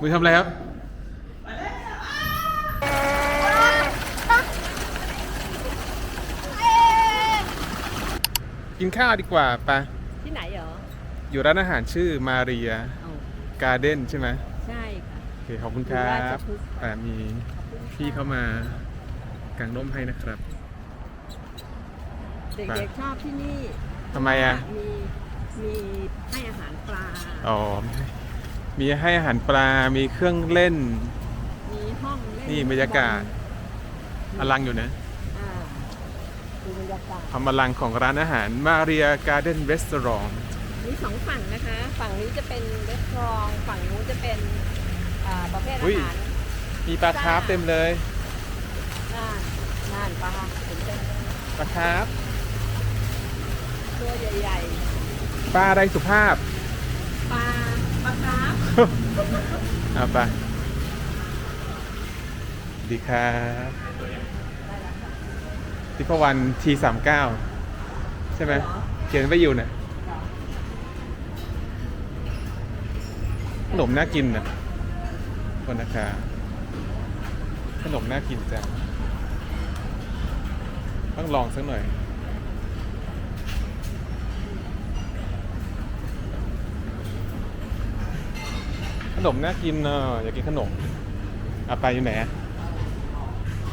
มือทำอะไรครับ กินข้าวดีกว่าไปะที่ไหนเหรออยู่ร้านอาหารชื่อมาเรียเอาการ์เด้นใช่ไหมใช่ค่ะ โอเคขอบคุณครัอยู่ราชบพฤกษ์ แต่มีพี่เข้ามากางร่มให้นะครับ เด็กๆชอบที่นี่ทำไมอะมีมีให้อาหารปลา อ๋อ มีให้อาหารปลา มีเครื่องเล่น มีห้องเล่นนี่บรรยากาศ อลังอยู่นะอ่าดูบรรยากาศ ความอลังของร้านอาหารมาเรียการ์เด้นรีสอร์ทมีสองฝั่งนะคะ ฝั่งนี้จะเป็นรีสอร์ทฝั่งนู้นจะเป็นอ่าประเภทอาหารมีปลาคาร์ฟเต็มเลยน่านน่านปลาเห็นเต็มเลยปลาคาร์ฟตัวใหญ่ปลาอะไรสุภาพๆปลา ปลาคาร์ฟเอาไปดีครับทิพวรรณทีสามเก้าใช่ไหมเขียนไปอยู่เนี่ยขนมน่ากินนะคนนะคะขนมน่ากินจังต้องลองสักหน่อย นมน่ากินเนอะอยากกินขนมเอาไปอยู่ไหนอะ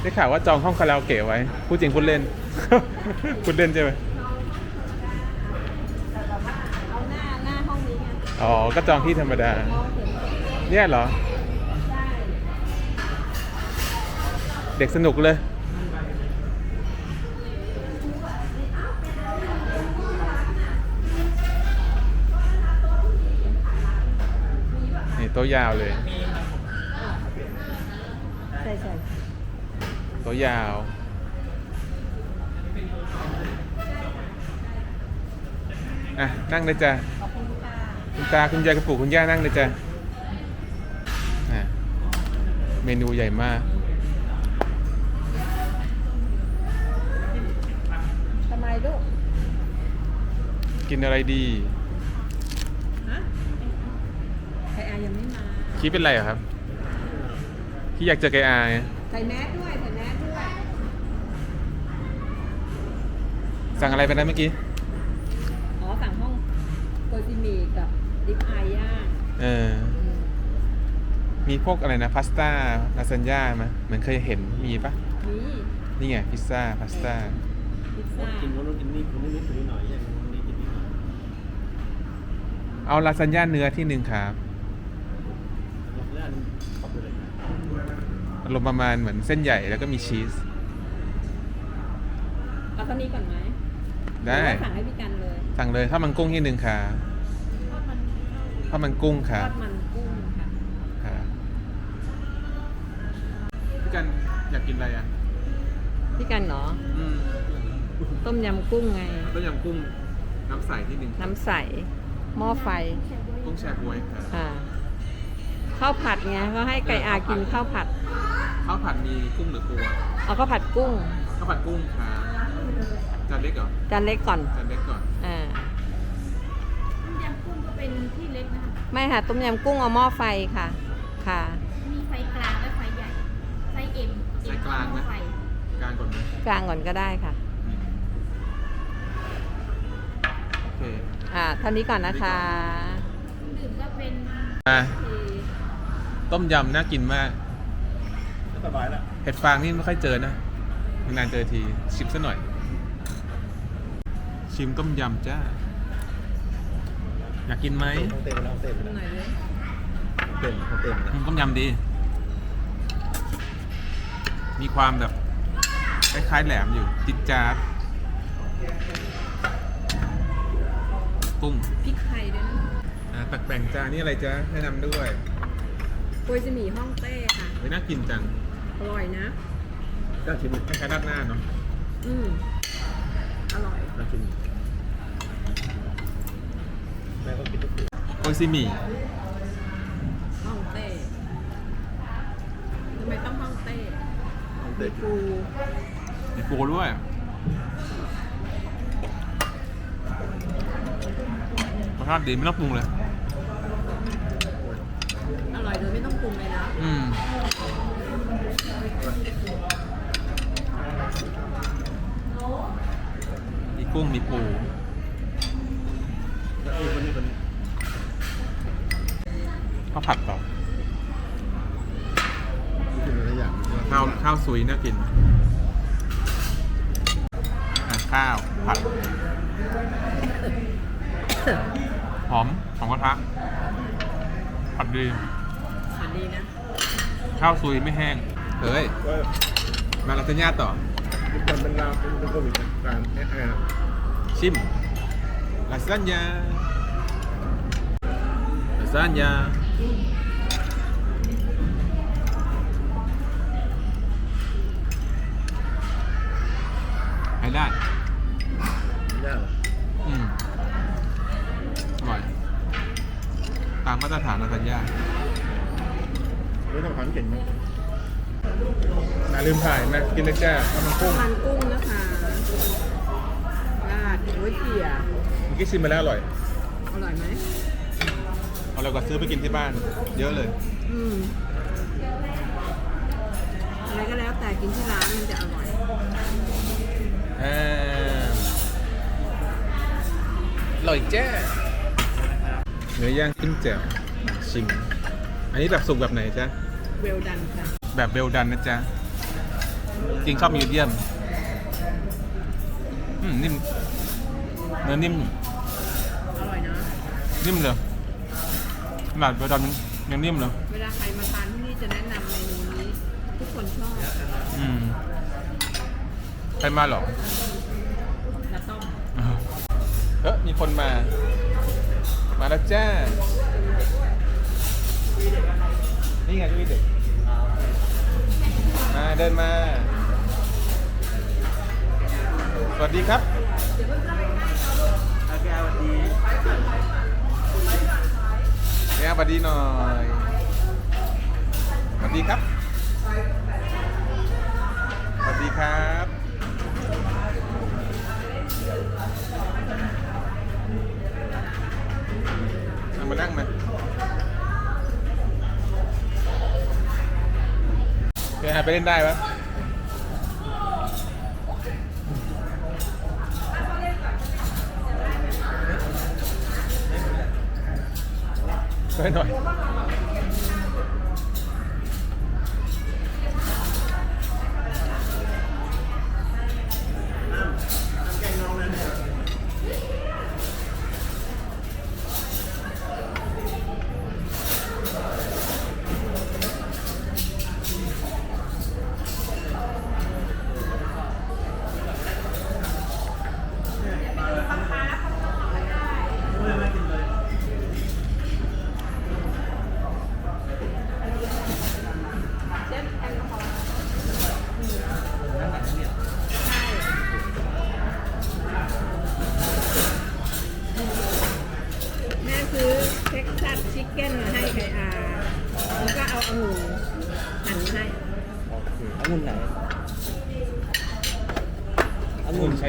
ได้ข่าวว่าจองห้องคาราโอเกะไว้พูดจริงพูดเล่น พูดเล่นใช่ไหมเอาหน้าหน้าห้องนี้ไงอ๋อ ก็จองที่ธรรมดามองเห็นเนี่ยเหรอได้เด็กสนุกเลย โต๊ะยาวเลย ใช่ใช่โต๊ะยาว อะ นั่งเลยจ้ะขอบคุณค่ะ คุณตาคุณยายคุณปู่คุณย่านั่งเลยจ้ะอะเมนูใหญ่มาก ทำไมลูก กินอะไรดี ฮะไก่อายังไม่มา คิดเป็นไรเหรอครับที่อยากเจอไกอาไงใส่แมสด้วยใส่แมสด้วยสั่งอะไรไปนะเมื่อกี้ อ๋อสั่งห้องโกซิมีกับดิฟไอย่างเออ อืมมีพวกอะไรนะพาสต้าลาซานญ่าไหมเหมือนเคยเห็นมีปะนี่นี่ไงพิซซ่าพาสต้าพิซซ่ากินนู้นกินนี่กินนี่กินนี่หน่อยอย่างนี้กินนี่หน่อยเอาลาซานญ่าเนื้อที่หนึ่งครับ รอบแรกขอบคุณเลย อารมณ์ประมาณเหมือนเส้นใหญ่แล้วก็มีชีส เอาเท่านี้ก่อนไหมได้ หรือว่าสั่งให้พี่กันเลยสั่งเลยถ้ามันกุ้งที่หนึ่งค่ะทอดมันถ้ามันกุ้งทค่ะอดมันกุ้งค่ะ ค่ะพี่กันอยากกินอะไรอะพี่กันเนาะอืมต้มยำกุ้งไง ต้มยำกุ้งน้ำใสที่หนึ่งน้ำใส หม้อไฟกุ้งแช่บวยค่ะ อ่าข้าวผัดไงก็ให้ไก่อากินข้าวผัด ข้าวผัดมีกุ้งหรือปูอะเอาข้าวผัดกุ้ง ข้าวผัดกุ้งค่ะจานเล็กเหรอจานเล็กก่อนจานเล็กก่อนอ่าต้มยำกุ้งก็เป็นที่เล็กนะคะ ไม่ค่ะต้มยำกุ้งเอาหม้อไฟค่ะ ค่ะ มีไฟกลางและไฟใหญ่ ไฟเอ็มไฟกลางไหมไฟกลางก่อนไหมกลางก่อนก็ได้ค่ะ อืมโอเคอ่าเท่านี้ก่อนนะคะดื่มก็เป็นอะที่ต้มยำน่ากินมาก สบายแล้วเห็ดฟางนี่ไม่ค่อยเจอนะนานๆเจอทีชิมซะหน่อย ชิมต้มยำจ้า อยากกินไหมต้องเต็มแล้วเต็มแล้วหน่อยเลยเต็มเขาเต็มแล้วอืมต้มยำดี มีความแบบคล้ายๆแหลมอยู่จิดจาดกุ้งพริกไทยด้วยนะอะตักแบ่งจานนี่อะไรจ๊ะแนะนำด้วยโกยจะหมี่ฮ่องเต้ค่ะ เฮ้ยน่ากินจัง อร่อยนะก็ชิมคล้ายๆราดหน้าเนาะอืมอร่อยก็ชิมแม่ก็กินทุกทีโอซิมิฮ่องเต้ทำไมต้องฮ่องเต้เต็มปูมีปูด้วยรสชาติดีไม่ต้องปรุงเลย อร่อยโดยไม่ต้องปรุงเลยนะ อืม มี กุ้งมีปูแล้วอีกคนนี้คนนี้ข้าวผัดต่อกินอะไรอย่างข้าวข้าวซุยน่ากินอะข้าวผัดหอมหอมกระทะผัดดีอันนี้นะ ข้าวซุยไม่แห้งเฮ้ยก็มาลาซานญ่าต่อมันเป็นลาวเป็นโควิดการเนี่ยไงนะ ชิมลาซานญ่าลาซานญ่าให้ได้ยากอืมอร่อย ตามมาตรฐานลาซานญ่าไม่ต้องขันเก่งไหมน่าลืมถ่ายไหมกินนะจ้าข้าวมันกุ้ง มันกุ้งนะคะ ราดก๋วยเตี๋ยวเมื่อกี้ชิมมาแล้วอร่อยอร่อยไหมอร่อยกว่าซื้อไปกินที่บ้าน เยอะเลย อืมอะไรก็แล้วแต่กินที่ร้านมันจะอร่อยอ่าอร่อยแจ้เนื้อย่างขึ้นแจ่วชิม อันนี้แบบสุกแบบไหนจ๊ะ เวลดันค่ะแบบเบลดันนะจ๊ะ จริงชอบมีเดียม อืม นิ่ม เนื้อนิ่ม อร่อยนะ นิ่มเลยขนาดเบลดันยังนิ่มเลยเวลาใครมาทานที่นี่จะแนะนำเมนูนี้ ทุกคนชอบอืมใครมาเหรอจะต้มเฮ้ยมีคนมา มาแล้วจ้า นี่ไงเจ้าเด็กมาเดินมา สวัสดีครับอา แก้วดีเนี่ยสวัสดีหน่อยสวัสดีครับสวัสดีครับเอามานั่งมาเดี๋ยวหาไปเล่นได้ปะ หน่อย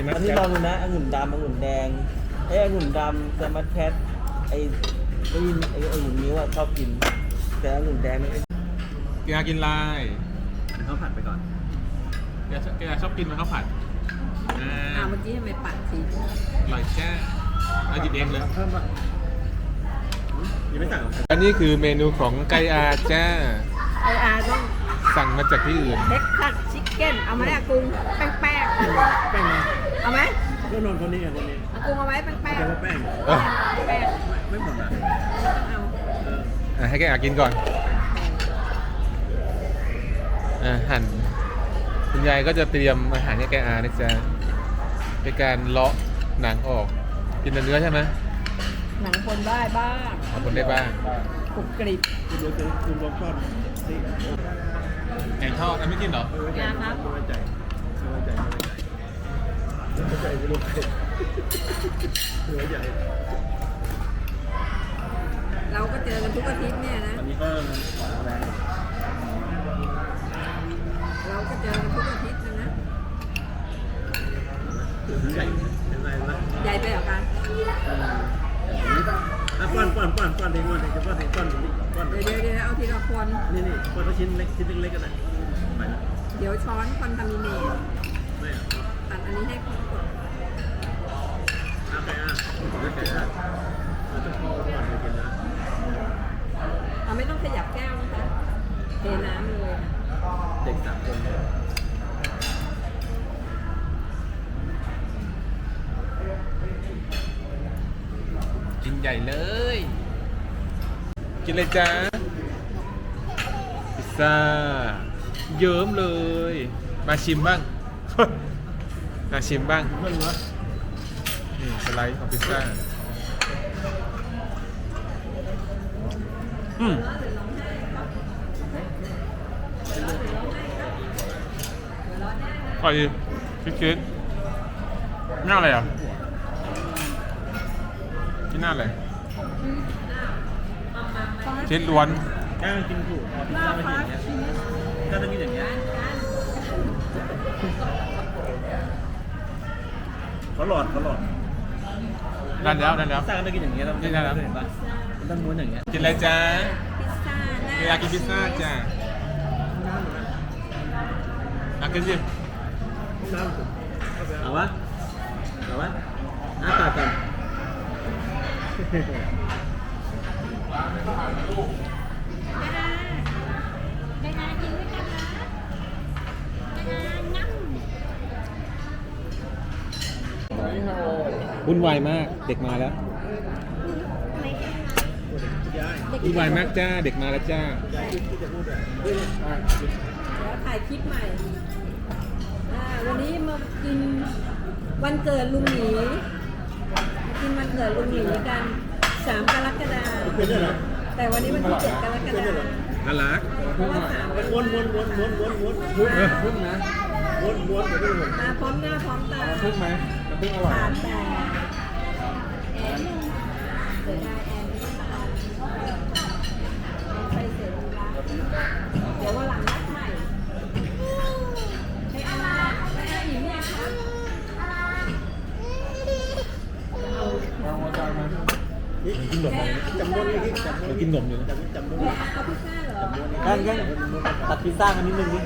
มัสอันนี้ลองดูนะองุ่นดำองุ่นแดงไอ้ยองุ่นดำจะมัดแคทไอ้ไอ้ไอ้องุ่นนิ้วอะชอบกิน แต่องุ่นแดงไม่ได้เกียร์กินลายข้าวผัดไปก่อนเกียร์เกียร์ชอบกินมันข้าวผัดอ่าอ้าวเมื่อกี้ทำไมปัดสีอร่อยแจ้เอาหยิบเองเลย เพิ่มอะยังไม่สั่งหรออันนี้คือเมนูของไก่อาจ้า ไออาต้องสั่งมาจากที่อื่นเท็กซัสชิคเก้นเอาไหมอะกุ้งแป้งแป้งแป้งนะๆ เอาไหมก็นอนคนนี้ไงคนนี้เอากุ้งเอาไหมแป้งแป้งแกว่าแป้งเออแป้งไม่หมดอะต้องเอาเอออะให้ไก่อากินก่อนอะหั่นคุณยายก็จะเตรียมอาหารให้ไก่อานะจ๊ะเป็นการเลาะหนังออก กินแต่เนื้อใช่ไหมหนังคนได้บ้างเอาคนได้บ้างกรุบกริบคุณรู้จะคุณลองก้อนนี่แกงทอดอันไม่กินเหรอไม่ไว้ใจไม่ไว้ใจไม่ไว้ใจไม่ไว้ ใจไม่ไว้ใจไม่รู้ใครไม่ไว้ใจเราก็เจอกันทุกอาทิตย์เนี่ยนะ อันนี้ก็แรงเราก็เจอกันทุกอาทิตย์นะนะใหญ่เป็นไรนะใหญ่ไปเหรอคะอะป้อนป้อนป้อนป้อนเองป้อนเองป้อนเองป้อนเองป้อนเดี๋ยวเดี๋ยวเดี๋ยวเอาทีละคนี่นี่คนละชิ้นเล็กชิ้นเล็กๆกันนะไปนะเดี๋ยวช้อนคอนทามิเนตไม่เอาตัดอันนี้ให้ครบก่อน เอาไปอะโอเคอะเราจะพอก่อนไปกินนะเอาไม่ต้องขยับแก้วนะคะเทน้ำเลยเด็กสามคนเนี่ยกินใหญ่เลย กินเลยจ้าพิซซ่าเยิ้มเลย มาชิมบ้าง มาชิมบ้างเพื่อ นวะนี่สไลด์ของพิซซ่าอืมอร่อยดีคิดๆหน้าอะไรอะที่หน้าอะไรชีสล้วนก้างกินถูกเอาพิซซ่าไม่กินอย่างเงี้ยก้างต้องกินอย่างเงี้ยเขาหลอดเขาหลอด นั่นแล้วนั่นแล้วพิซซ่าก็ไม่กินอย่างเงี้ยเรานี่นะเห็นปะมันต้องม้วนอย่างเงี้ยกินอะไรจ้าพิซซ่าหน้าเวลากินพิซซ่าจ้าอะกินสิเอาวะเอาวะอ้าปากกันได้นากินด้วยกันนะได้นางั้ม วุ่นวายมากเด็กมาแล้ววุ่นวายมากจ้าเด็กมาแล้วจ้าเดี๋ยวถ่ายคลิปใหม่อ่าวันนี้มากินวันเกิดลุงหมีมากินวันเกิดลุงหมีกันสามกรกฎาคมแต่วันนี้วันที่เจ็ดกรกฎาคมน่ารักเพราะว่าสามม้วนม้วนม้วนม้วนม้วนม้วนม้วนเออพึ่งนะม้วนม้วนเดี๋ยวดูหน่อยมาพร้อมหน้าพร้อมตาพึ่งไหมน้ำพึ่งอร่อย วนนี่จำม้วนมันกินนมอยู่นะจำจำม้วนให้อาเอาพิซซ่าเหรอแค่แค่ตัดพิซซ่ามานิดนึงนี่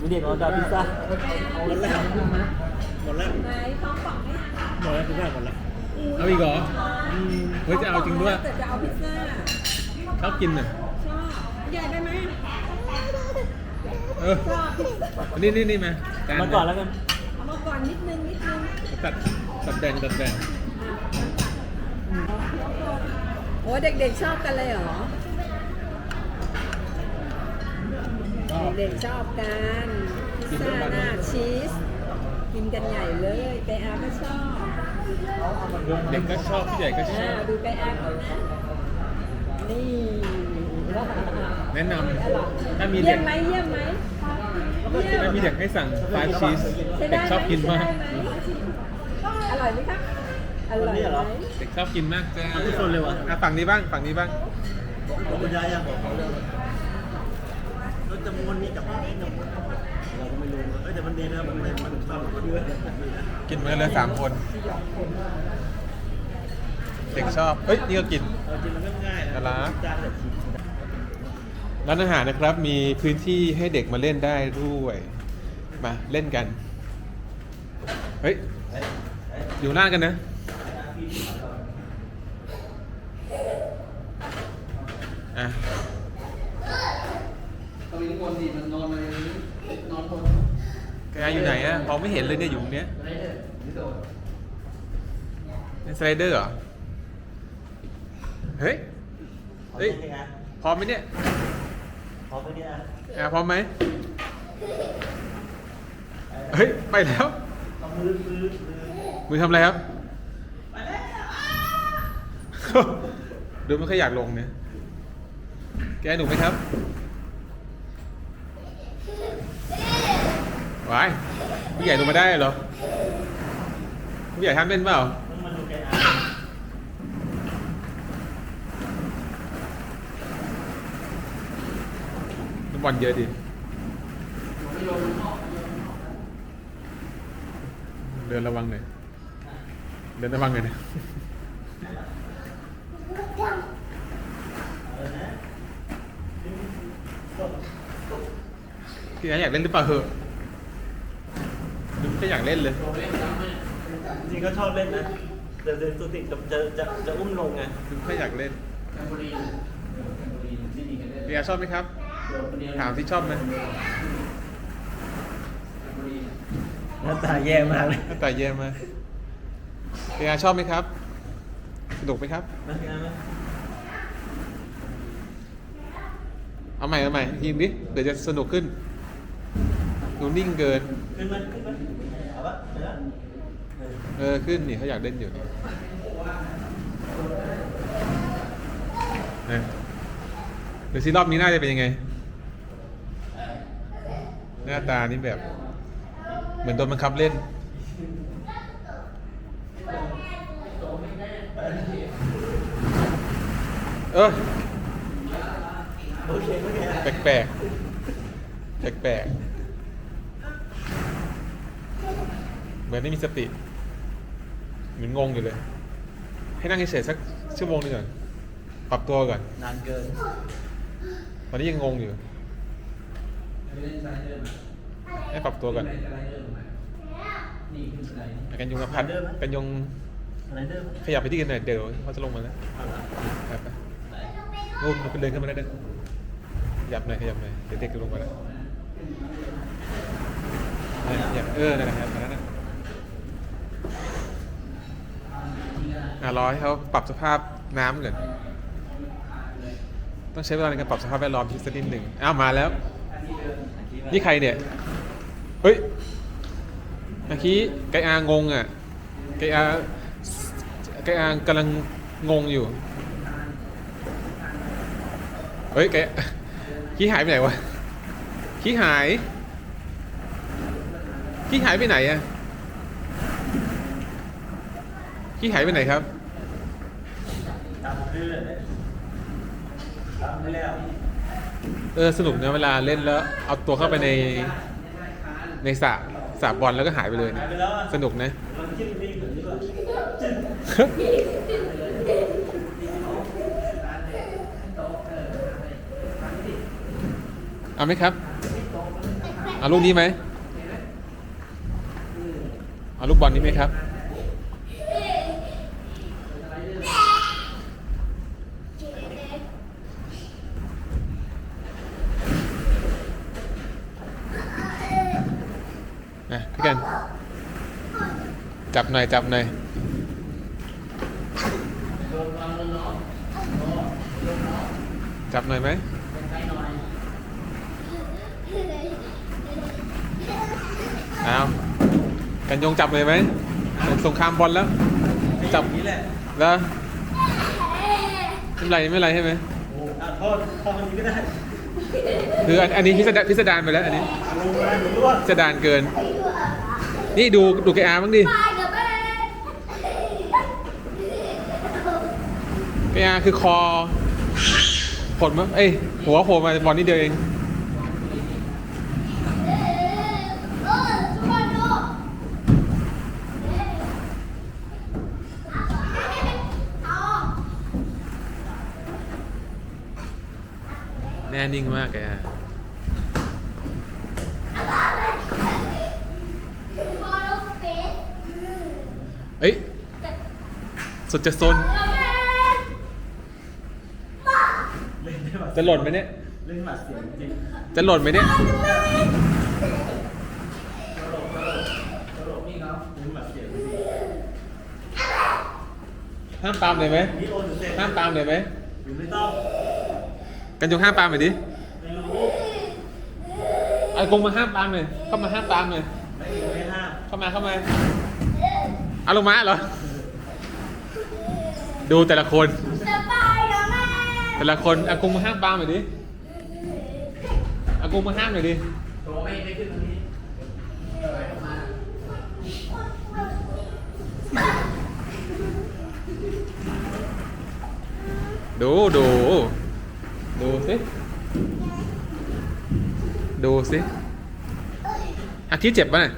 มีเด็กออเดอร์พิซซ่าหมดแล้วหมดแล้วไหนท้องป่องให้อาหมดแล้วพิซซ่าหมดแล้วเอาอีกเหรอเฮ้ยจะเอาจริงด้วยแต่จะเอาพิซซ่าชอบกินน่ะชอบใหญ่ไปไหมเออชอบพิซซ่านี่นี่นี่มาจมาก่อนแล้วกันเอามาก่อนนิดนึงนิดนึงตัดตัดแบ่งตัดแบ่งโอ้เด็กๆชอบกันเลยเหรอ เด็กๆชอบกันพิซซ่าหน้าชีส กินกันใหญ่เลยไกอาก็ชอบเด็กก็ชอบผู้ใหญ่ก็ชอ่าอบดูไกอาคนนะ นี่แนะนำถ้ามีเยี่เด็ยกมไหมเยี่ยมไหมเยี่ยมถ้ามีเด็กให้สั่งไฟชีส ใช้เด็ได้กไหมชอบกินมากใช้ได้ไหอร่อยไหมครับ อร่อยไหมเด็กชอบกินมากจ้าเอาทุกคนเลยวะ อะฝั่งนี้บ้างฝั่งนี้บ้างบอกคุณยายยังบอกเขาเรื่องรถจำม้วนนี่กับนี่จำม้วนเราก็ไม่รู้นะเอ้ยแต่มันดีนะมันมันมันทำมันดีนะกินมาเลยสามคน เด็กชอบ เฮ้ย นี่ก็กินเอาจริงมันก็ง่ายนะน่ารักจานแบบชิ้นร้านอาหารนะครับ มีพื้นที่ให้เด็กมาเล่นได้ด้วย มาเล่นกัน เฮ้ย อยู่หน้ากันนะอะ แกอยู่ไหนอะมองไม่เห็นเลยเนี่ยอยู่ตรงเนี้ยเป็นสไลเดอร์เหรอ เฮ้ย เฮ้ย พร้อมไหมเนี่ยขอไปเนี่ยอะพร้อมไหมเฮ้ย ไปแล้ว มือมือมือมือทำอะไรครับ ดูไม่ค่อยอยากลงเนี่ย แกหนูไหมครับ วายผู้ใหญ่ลงมาได้เหรอผู้ใหญ่ทำเป็นเปล่าต้องมาดูแกอะน้ำบอลเยอะดิเดินระวังหน่อยเดินระวังหน่อยนะพี่อาอยากเล่นหรือเปล่าเหอะ ไม่อยากเล่นเลย จริงๆก็ชอบเล่นนะแต่แต่ตัวติดกับจะจะจะอุ้มลงไงดูไม่อยากเล่นพี่อาชอบไหมครับ ถามที่ชอบไหมหน้าตาแย่มากเลยหน้าตาแย่มากพี่อาชอบไหมครับ สนุกไหมครับนะพี่อาร์ตไหมเอาใหม่เอาใหม่ทีมดิ เดี๋ยวจะสนุกขึ้นดูนิ่งเกิน ขึ้นมาขึ้นมา เออ ขึ้นนี่เขาอยากเล่นอยู่นี่นะเดี๋ยวซีรอบนี้น่าจะเป็นยังไง หน้าตานี่แบบ เหมือนโดนบังคับเล่น เออแปลกแปลกแปลกแปลกๆ เหมือนไม่มีสติเหมือนงงอยู่เลย ให้นั่งเฉยๆสักชั่วโมงหนึงก่อนปรับตัวก่อนนานเกิน ตอนนี้ยังงงอยู่ให้ปรับตัวก่อนกันยงกับพัดกันยงอะไรเดิมขยับไปที่กันหน่อยเดี๋ยวเขาจะลงมาแล้วไปไปนู่นเดินขึ้นมาได้เดินขยับหน่อยขยับหน่อยเดี๋ยวเด็กจะลงมาแล้วเนี่ยขยับเออนั่นแหละครับ อะรอให้เขาปรับสภาพน้ำก่อนต้องใช้เวลาในการปรับสภาพแวดล้อมที่สักนิดหนึ่งอ้าวมาแล้ว นี่ใครเนี่ย เฮ้ยเมื่อกี้ไกอางงอะไกอาไกอากำลังงงอยู่ เฮ้ยไกขี้หายไปไหนวะขี้หายขี้หายไปไหนอะขี้หายไปไหนครับ ตามเรื่อยเลยตามไปแล้ว เออสนุกนะเวลาเล่นแล้วเอาตัวเข้าไปในในสระสระบอลแล้วก็หายไปเลยนะหายไปแล้วอะสนุกนะลองจิ้มดิ้งแบบนี้ก่อนเอาไหมครับ เอาลูกนี้ไหมเอาลูกบอลนี้ไหมครับ นะพี่กัน จับ หน่อย จับหน่อยจับหน่อยไหมเอากันยงจับเลยไหมเป็นสงครามบอลแล้ว จับนี้แหละแล้วไม่เป็นไรไม่เป็นไรใช่ไหมโอ้อะโทษโทษคนนี้ก็ได้คืออันอันนี้พิสดารพิสดารไปแล้วอันนี้ลงมาหนูร่วงพิสดารเกิน นี่ดูดูแกอาบ้างดิ แกอาคือคอผลมาเอ้ยหัวโผล่มาบอลนี่เดียวเองแน่นิ่งมากแกอาเอ้ยสุดจะซน เล่นได้หมัด จะหล่นไหมเนี่ย เล่นหมัดเสียงจริงจะหล่นไหมเนี่ย ตลกนี่เนาะเล่นหมัดเสียงจริงห้ามปามเลยไหม นี่โอนถึงเสร็จห้ามปามเลยไหม หรือไม่ต้องกันยงห้ามปามหน่อยดิ ไม่รู้ไอ้กงมาห้ามปามเลยเข้ามาห้ามปามเลยไม่รู้ไม่ห้ามเข้ามาเข้ามาเอาลงมาเหรอ ดูแต่ละคน แต่ละคนอากงมาห้ามปามหน่อยดิอากงมาห้ามหน่อยดิตัวไม่ได้ขึ้นตรงนี้ดูดูดูสิดูสิอาทิตย์เจ็บป่ะเนี่ย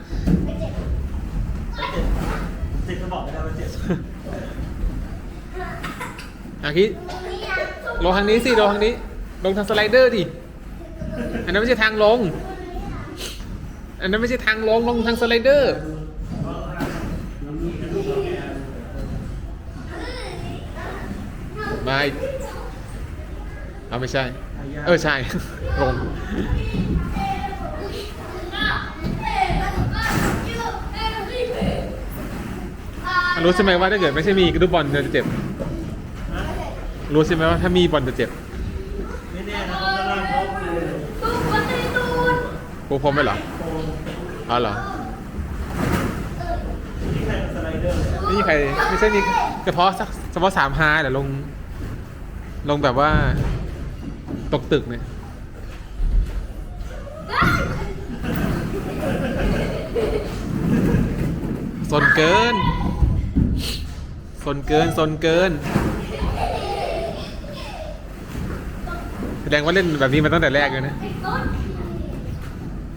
เจ็บก็บอกไม่ได้ว่าเจ็บอาทิตย์ ลงทางนี้สิลงทางนี้ ลงทางสไลเดอร์ดิ อันนั้นไม่ใช่ทางลง อันนั้นไม่ใช่ทางลง ลงทางสไลเดอร์ไม่เอาไม่ใช่ เออใช่ลงรู้ใช่ไหมว่าถ้าเกิดไม่ใช่มีกระดูกบอลจะเจ็บ รู้ใช่ไหมว่าถ้ามีบอลจะเจ็บไม่แน่นะเขาจะล่างเขาคือปูพรมไปเหรออ๋อเหรอที่ใครเป็นสไลเดอร์เลยไม่มีใครไม่ใช่มีเฉพาะสักเฉพาะสามฮาแต่ลง ลงแบบว่า ตกตึกเนี่ยสนเกินสนเกินสนเกิน แส ดงว่าเล่นแบบนี้มาตั้งแต่แรกเลยนะ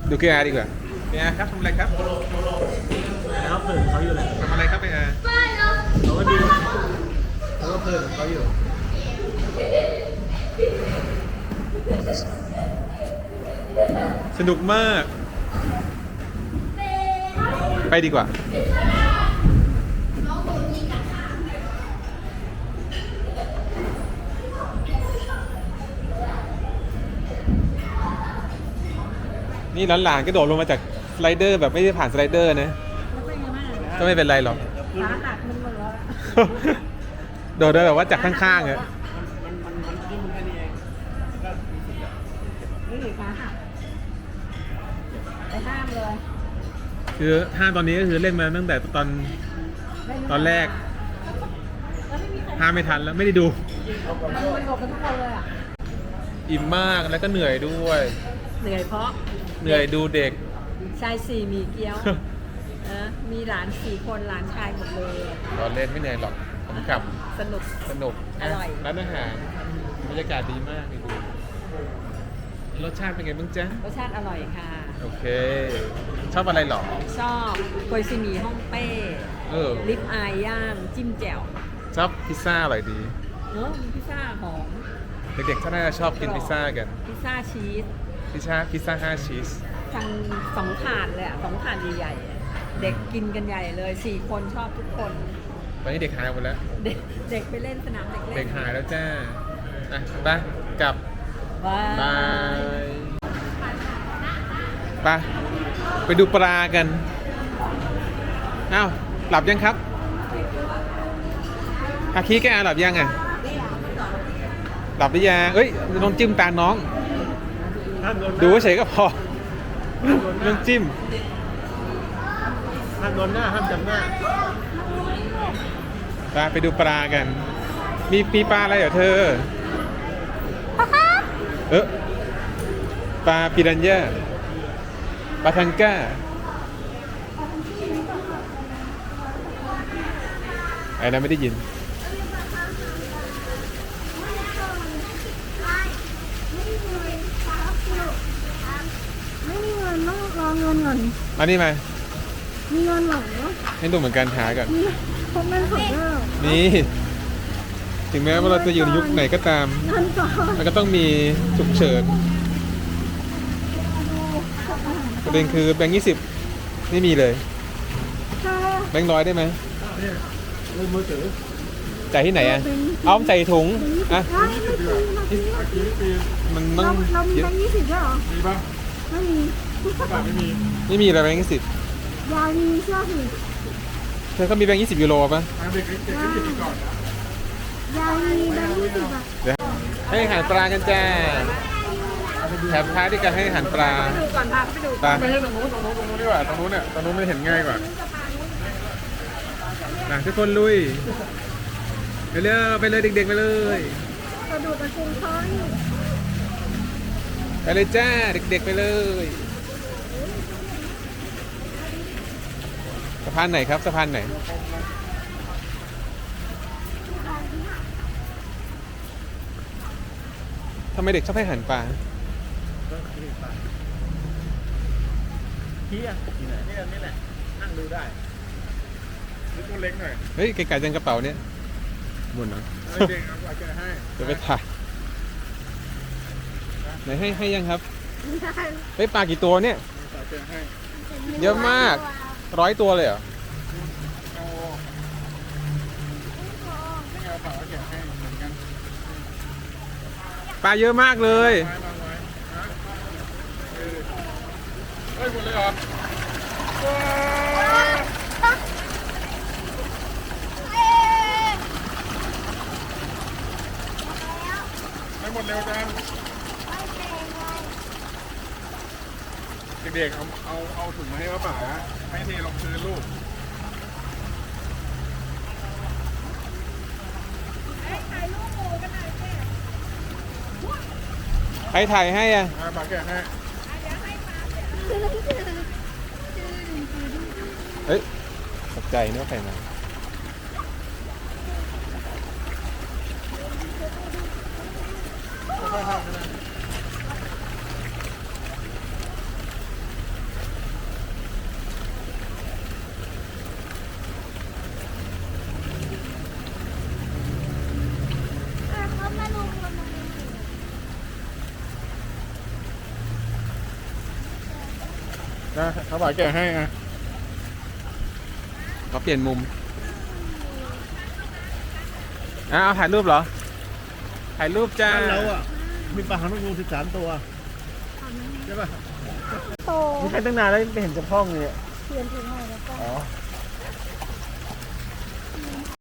ดูเกียร์ดีกว่าเกียร์ครับทำอะไรครับแล้วเปิดเขาอยู่แหละทำอะไรครับเกียร์เขาก็ดูเขาก็เปิดเขาอยู่สนุกมาก ไปดีกว่า นี่หลานๆก็โดดลงมาจากสไลเดอร์แบบไม่ได้ผ่านสไลเดอร์นะ แล้วเป็นไงบ้างอะก็ไม่เป็นไรหรอกขาหักมันหมดแล้วโดดได้แบบว่าจากข้างๆอะมันมันมันที่มึงแค่นี้เองก็มีสิทธิ์อะนี่ขาหักไปห้ามเลยคือห้ามตอนนี้ก็คือเล่นมาตั้งแต่ตอน ตอนแรก แล้วไม่มีใครห้ามไม่ทันแล้วไม่ได้ดู มันมันบอกกันทุกคนเลยอะอิ่มมากแล้วก็เหนื่อยด้วย เหนื่อยเพราะ เหนื่อยดูเด็ก ชายสี่มีเกี้ยวนะมีหลานสี่คนหลานชายหมดเลยตอนเล่นไม่เหนื่อยหรอกผมกลับสนุก สนุกอร่อย ร้านอาหารบรรยากาศดีมากเลยดูรสชาติเป็นไงบ้างจ๊ะ รสชาติอร่อยค่ะ โอเค ชอบอะไรหรอ ชอบโกยซีหมีฮ่องเต้เออ ลิปอายย่างจิ้มแจ่วชอบพิซซ่าอร่อยดีเนอะมีพิซซ่าหอมเด็กๆถ้าน่าจะชอบกินพิซซ่ากัน พิซซ่าชีส พิซซ่าพิซซ่าห้าชีสทางสองถาดเลยอะสองถาดใหญ่ๆอะเด็กกินกันใหญ่เลยสี่คนชอบทุกคน ตอนนี้เด็กหายหมดแล้ว เด็กเด็กไปเล่นสนามเด็กเล่นเด็กหายแล้วจ้าอะไปกลับ ว้าบายไปไปดูปลากัน อ้าว หลับยังครับอาคีแกหลับยังอะ หลับหรือยัง เอ้ยน้องจิ้มตาน้อง ห้ามโดนหน้าดูเฉยๆก็พอน้องจิ้ม ห้ามโดนหน้าห้ามจำหน้าไปไปดูปลากัน มีปีปลาอะไรเหรอเธอ เออปลาปิรันย่าปลาทังก้าไอ้นั้นไม่ได้ยิน ม่มีเงินต้องรอเงินก่อนอันนี้มามีเงินหรอให้ดูเหมือนกันหาก่อนมีพกเงินสดด้วนี่ ถึงแม้ว่าเราจะอยู่ในยุคไหนก็ตาม เงินก่อนมันก็ต้องมีฉุกเฉินประเด็นคือแบงค์ยี่สิบไม่มีเลย แบงค์ร้อยได้ไหมเล่นมือถือจ่ายที่ไหนอะ เอาใส่ถุงอะมันต้องเรามีแบงค์ยี่สิบด้วยเหรอ มีปะไม่มี ไม่มีไม่มีอะไรแบงค์ยี่สิบยายมีเชื่อสิเธอก็มีแบงค์ยี่สิบยูโรป่ะเด็กเด็กเด็กก่อนยายมีแบงค์ยี่สิบอะเดี๋ยวให้อาหารปลากันจ้าแถมท้ายด้วยการให้อาหารปลาดูก่อนพาไปดูปลาไม่ใช่ตรงนู้นตรงนู้นตรงนู้นดีกว่าตรงนู้นเนี่ยตรงนู้นมันเห็นง่ายกว่าอะทุกคนลุยไปเลยไปเลยเด็กๆไปเลย กระดูกกระชุมท้อง ไปเลยจ้าเด็กๆไปเลยสะ พานไหนครับสะพานไหนทำไมเด็กชอบให้อาหันปลาเที่ยที่ไหนนี่นี่แหละนั่งดูได้หรือตัวเล็กหน่อย เฮ้ยไก่ๆจังกระเป๋าเนี่ยหมุนเหรอเด็กเอาไปให้จะไปถ่ายไหนให้ให้ยังครับเฮ้ยปลากี่ตัวเนี่ย เยอะมาก ร้อยตัวเลยเหรอปลาเยอะมากเลยเฮ้ยหมดเลยเหรอไม่หมดเร็วจังเด็กๆเอาเอาเอาถุงมาให้ป้าป๋า ให้เทลงพื้นลูกใครถ่ายให้อะอ่าป๋าแกะให้เฮ้ยตกใจนึกว่าใครมาค่อยๆทำนะเขามาลงมาลง นะเขาป๋าแกะให้อะเขาเปลี่ยนมุมอะเอาถ่ายรูปเหรอ ถ่ายรูปจ้าเราอะ มีปลาหางนกยูงสิบสามตัวใช่ป่ะ โตมีใครตั้งนานแล้วไม่เห็นจะพร่องเลยอะเปลี่ยนถุงใหม่แล้วก็ อ๋อ